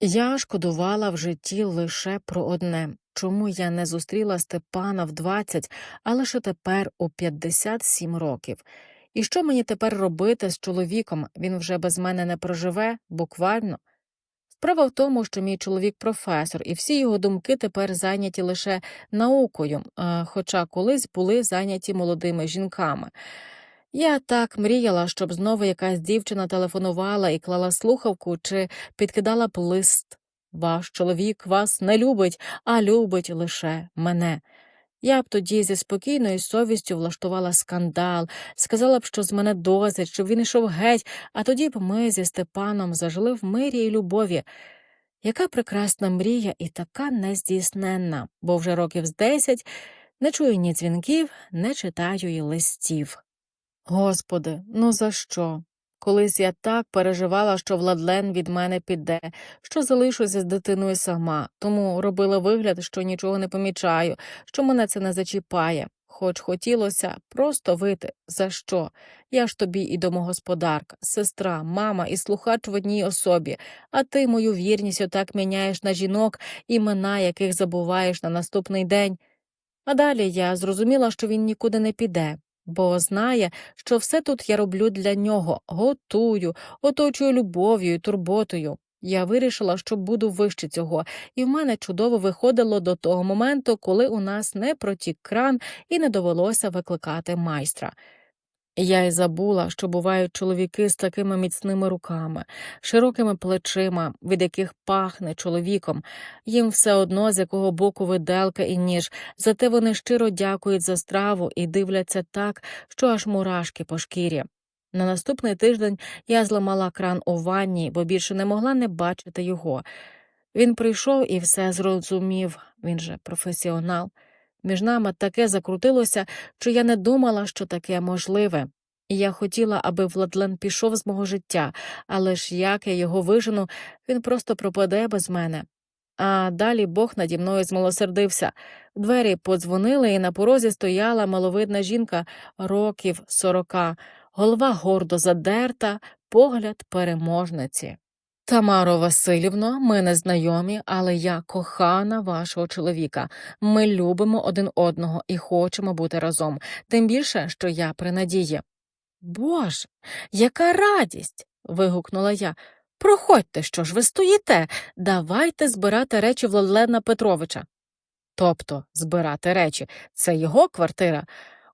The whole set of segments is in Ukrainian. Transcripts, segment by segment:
Я шкодувала в житті лише про одне чому я не зустріла Степана в 20, а лише тепер у 57 років. І що мені тепер робити з чоловіком? Він вже без мене не проживе, буквально. Справа в тому, що мій чоловік професор, і всі його думки тепер зайняті лише наукою, е, хоча колись були зайняті молодими жінками. Я так мріяла, щоб знову якась дівчина телефонувала і клала слухавку чи підкидала б лист. Ваш чоловік вас не любить, а любить лише мене. Я б тоді зі спокійною совістю влаштувала скандал, сказала б, що з мене досить, щоб він йшов геть, а тоді б ми зі Степаном зажили в мирі і любові. Яка прекрасна мрія і така нездійсненна, бо вже років з десять не чую ні дзвінків, не читаю й листів. Господи, ну за що? Колись я так переживала, що Владлен від мене піде, що залишуся з дитиною сама, тому робила вигляд, що нічого не помічаю, що мене це не зачіпає. Хоч хотілося просто вити. За що? Я ж тобі і домогосподарка, сестра, мама і слухач в одній особі, а ти мою вірність отак міняєш на жінок, імена яких забуваєш на наступний день. А далі я зрозуміла, що він нікуди не піде, бо знає, що все тут я роблю для нього, готую, оточую любов'ю і турботою. Я вирішила, що буду вище цього, і в мене чудово виходило до того моменту, коли у нас не протік кран і не довелося викликати майстра. Я й забула, що бувають чоловіки з такими міцними руками, широкими плечима, від яких пахне чоловіком. Їм все одно, з якого боку виделка і ніж, зате вони щиро дякують за страву і дивляться так, що аж мурашки по шкірі. На наступний тиждень я зламала кран у ванні, бо більше не могла не бачити його. Він прийшов і все зрозумів, він же професіонал. Між нами таке закрутилося, що я не думала, що таке можливе. І я хотіла, аби Владлен пішов з мого життя, але ж як я його вижену, він просто пропаде без мене. А далі Бог наді мною змилосердився. Двері подзвонили, і на порозі стояла маловидна жінка років сорока, голова гордо задерта, погляд переможниці. Тамаро Васильівно, ми не знайомі, але я кохана вашого чоловіка. Ми любимо один одного і хочемо бути разом, тим більше, що я при надії. Боже, яка радість. вигукнула я. Проходьте, що ж ви стоїте, давайте збирати речі Владлена Петровича. Тобто збирати речі це його квартира.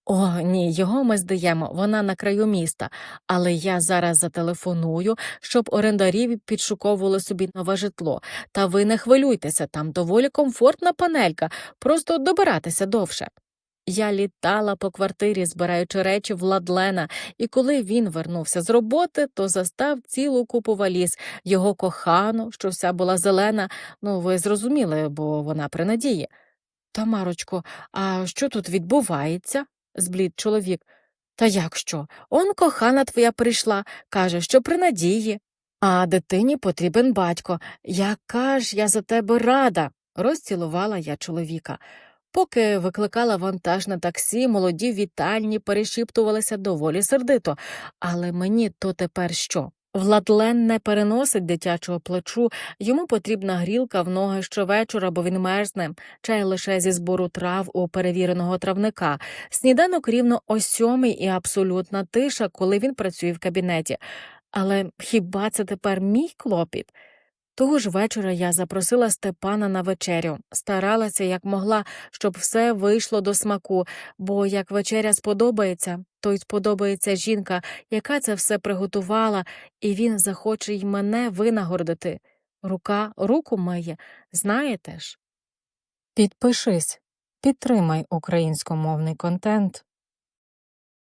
О, ні, його ми здаємо, вона на краю міста, але я зараз зателефоную, щоб орендарі підшуковували собі нове житло. Та ви не хвилюйтеся, там доволі комфортна панелька, просто добиратися довше. Я літала по квартирі, збираючи речі Владлена, і коли він вернувся з роботи, то застав цілу купу валіз, його кохану, що вся була зелена, ну ви зрозуміли, бо вона при надії. Тамарочко, а що тут відбувається? Зблід чоловік. Та як що? Он кохана твоя прийшла, каже, що при надії. А дитині потрібен батько. Яка ж я за тебе рада. розцілувала я чоловіка. Поки викликала вантаж на таксі, молоді вітальні перешіптувалися доволі сердито, але мені то тепер що? Владлен не переносить дитячого плечу, йому потрібна грілка в ноги щовечора, бо він мерзне, чай лише зі збору трав у перевіреного травника, сніданок рівно о сьомій і абсолютна тиша, коли він працює в кабінеті. Але хіба це тепер мій клопіт? Того ж вечора я запросила Степана на вечерю, старалася як могла, щоб все вийшло до смаку, бо як вечеря сподобається, то й сподобається жінка, яка це все приготувала, і він захоче й мене винагородити. Рука руку миє, знаєте ж. Підпишись, підтримай українськомовний контент.